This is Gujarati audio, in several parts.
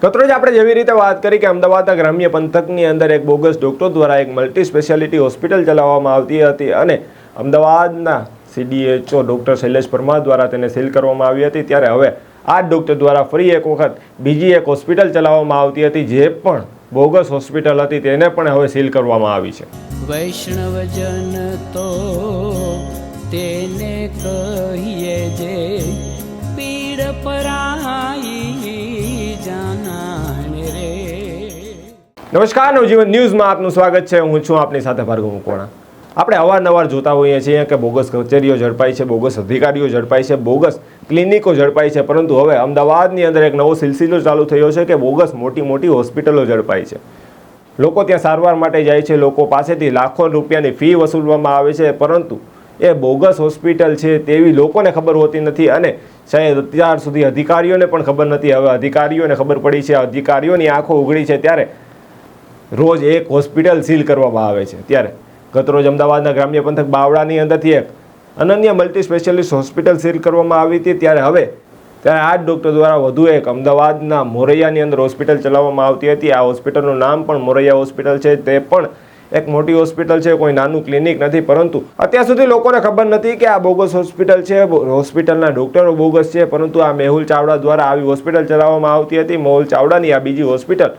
કતરોજ આપણે જેવી રીતે વાત કરી કે અમદાવાદના ગ્રામ્ય પંથકની અંદર એક બોગસ ડૉક્ટર દ્વારા એક મલ્ટી સ્પેશિયાલિટી હોસ્પિટલ ચલાવવામાં આવતી હતી અને અમદાવાદના સીડીએચઓ ડૉક્ટર શૈલેષ પરમાર દ્વારા તેને સીલ કરવામાં આવી હતી. ત્યારે હવે આ ડૉક્ટર દ્વારા ફરી એક વખત બીજી એક હોસ્પિટલ ચલાવવામાં આવતી હતી, જે પણ બોગસ હોસ્પિટલ હતી. તેને પણ હવે સીલ કરવામાં આવી છે. વૈષ્ણવજન તો તેને કહીએ જે નમસ્કાર, નવજીવન ન્યૂઝમાં આપનું સ્વાગત છે. હું છું આપની સાથે ભાર્ગવ મુકોણા. આપણે અવારનવાર જોતા હોઈએ છીએ કે બોગસ કચેરીઓ ઝડપાઈ છે, બોગસ અધિકારીઓ ઝડપાઈ છે, બોગસ ક્લિનિકો ઝડપાઈ છે. પરંતુ હવે અમદાવાદની અંદર એક નવો સિલસિલો ચાલુ થયો છે કે બોગસ મોટી મોટી હોસ્પિટલો ઝડપાઈ છે. લોકો ત્યાં સારવાર માટે જાય છે, લોકો પાસેથી લાખો રૂપિયાની ફી વસૂલવામાં આવે છે. પરંતુ એ બોગસ હોસ્પિટલ છે તેવી લોકોને ખબર હોતી નથી અને શાયદ અત્યાર સુધી અધિકારીઓને પણ ખબર નથી. હવે અધિકારીઓને ખબર પડી છે, અધિકારીઓની આંખો ઉઘડી છે. ત્યારે રોજ એક હોસ્પિટલ સીલ કરવામાં આવે છે. ત્યારે ગતરોજ અમદાવાદના ગ્રામ્ય પંથક બાવળાની અંદરથી એક અનન્ય મલ્ટી સ્પેશિયાલિસ્ટ હોસ્પિટલ સીલ કરવામાં આવી હતી. ત્યારે હવે ત્યારે આ જ ડૉક્ટર દ્વારા વધુ એક અમદાવાદના મોરૈયાની અંદર હોસ્પિટલ ચલાવવામાં આવતી હતી. આ હોસ્પિટલનું નામ પણ મોરૈયા હોસ્પિટલ છે. તે પણ એક મોટી હોસ્પિટલ છે. કોઈ નાનું ક્લિનિક નથી. પરંતુ અત્યાર સુધી લોકોને ખબર નથી કે આ બોગસ હોસ્પિટલ છે. હોસ્પિટલના ડૉક્ટરો બોગસ છે. પરંતુ આ મેહુલ ચાવડા દ્વારા આવી હોસ્પિટલ ચલાવવામાં આવતી હતી. મેહુલ ચાવડાની આ બીજી હોસ્પિટલ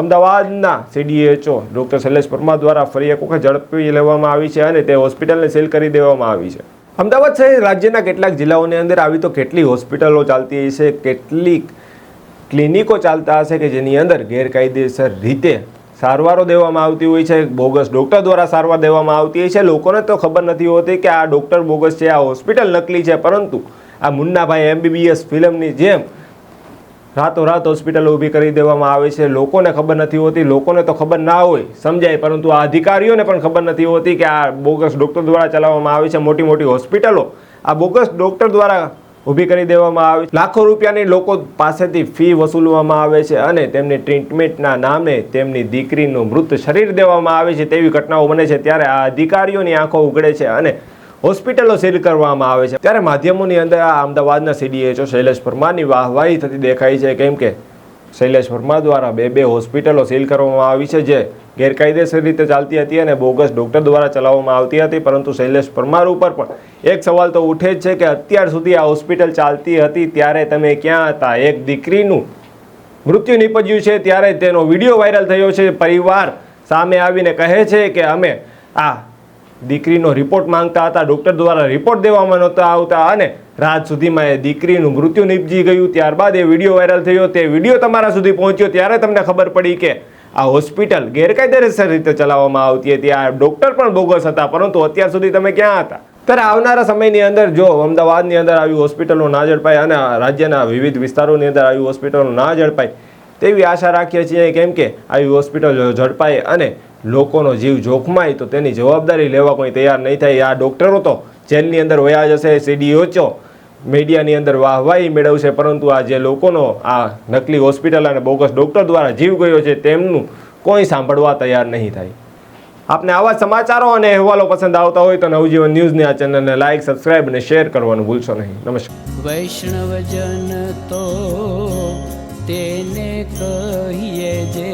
અમદાવાદના સીડીએચઓ ડૉક્ટર શૈલેષ પરમાર દ્વારા ફરી એક વખત ઝડપી લેવામાં આવી છે અને તે હોસ્પિટલને સીલ કરી દેવામાં આવી છે. અમદાવાદ સહિત રાજ્યના કેટલાક જિલ્લાઓની અંદર આવી તો કેટલી હોસ્પિટલો ચાલતી હશે કેટલીક ક્લિનિકો ચાલતા હશે કે જેની અંદર ગેરકાયદેસર રીતે સારવારો દેવામાં આવતી હોય છે, બોગસ ડૉક્ટર દ્વારા સારવાર દેવામાં આવતી હોય છે. લોકોને તો ખબર નથી હોતી કે આ ડૉક્ટર બોગસ છે, આ હોસ્પિટલ નકલી છે, પરંતુ આ મુન્નાભાઈ એમબીબીએસ ફિલ્મની જેમ રાતોરાત હોસ્પિટલ ઊભી કરી દેવામાં આવે છે. લોકોને ખબર નથી હોતી. લોકોને તો ખબર ના હોય, સમજાય, પરંતુ આ અધિકારીઓને પણ ખબર નથી હોતી કે આ બોગસ ડૉક્ટર દ્વારા ચલાવવામાં આવે છે. મોટી મોટી હોસ્પિટલો આ બોગસ ડૉક્ટર દ્વારા ઊભી કરી દેવામાં આવે લાખો રૂપિયાની લોકો પાસેથી ફી વસૂલવામાં આવે છે અને તેમની ટ્રીટમેન્ટના નામે તેમની દીકરીનું મૃત શરીર દેવામાં આવે છે. તેવી ઘટનાઓ બને છે. ત્યારે આ અધિકારીઓની આંખો ઉગડે છે અને હોસ્પિટલો સીલ કરવામાં આવે છે. ત્યારે માધ્યમોની અંદર આ અમદાવાદના સીડીએચઓ શૈલેષ પરમારની વાહવાહી થતી દેખાય છે, કેમ કે શૈલેષ પરમાર દ્વારા બે બે હોસ્પિટલો સીલ કરવામાં આવી છે, જે ગેરકાયદેસર રીતે ચાલતી હતી અને બોગસ ડૉક્ટર દ્વારા ચલાવવામાં આવતી હતી, પરંતુ શૈલેષ પરમાર ઉપર પણ એક સવાલ તો ઉઠે જ છે કે અત્યાર સુધી આ હોસ્પિટલ ચાલતી હતી, ત્યારે તમે ક્યાં હતા? એક દીકરીનું મૃત્યુ નીપજ્યું છે, ત્યારે તેનો વીડિયો વાયરલ થયો છે. પરિવાર સામે આવીને કહે છે કે અમે આ દીકરીનો રિપોર્ટ માંગતા હતા. ડૉક્ટર દ્વારા રિપોર્ટ દેવામાં નહોતા આવતા અને રાત સુધીમાં એ દીકરીનું મૃત્યુ નીપજી ગયું. ત્યારબાદ એ વીડિયો વાયરલ થયો. તે વીડિયો તમારા સુધી પહોંચ્યો ત્યારે તમને ખબર પડી કે આ હોસ્પિટલ ગેરકાયદેસર રીતે ચલાવવામાં આવતી હતી. આ ડૉક્ટર પણ બોગસ હતા, પરંતુ અત્યાર સુધી તમે ક્યાં હતા? ત્યારે આવનારા સમયની અંદર જો અમદાવાદની અંદર આવી હોસ્પિટલો ના ઝડપાય અને રાજ્યના વિવિધ વિસ્તારોની અંદર આવી હોસ્પિટલો ના ઝડપાય, તેવી આશા રાખીએ છીએ કેમ કે આવી હોસ્પિટલ ઝડપાય અને લોકોનો જીવ જોખમાય તો તેની જવાબદારી લેવા કોઈ તૈયાર નહીં થાય. આ ડૉક્ટરો તો જેલની અંદર વયા જશે સીડીઓચો મીડિયાની અંદર વાહવાહી મેળવશે, પરંતુ આ જે લોકોનો આ નકલી હોસ્પિટલ અને બોગસ ડૉક્ટર દ્વારા જીવ ગયો છે, તેમનું કોઈ સાંભળવા તૈયાર નહીં થાય. આપને આવા સમાચારો અને અહેવાલો પસંદ આવતા હોય તો નવજીવન ન્યૂઝની આ ચેનલને લાઇક સબસ્ક્રાઇબ અને શેર કરવાનું ભૂલશો નહીં. નમસ્કાર. વૈષ્ણવજન તો તેને કહીએ જે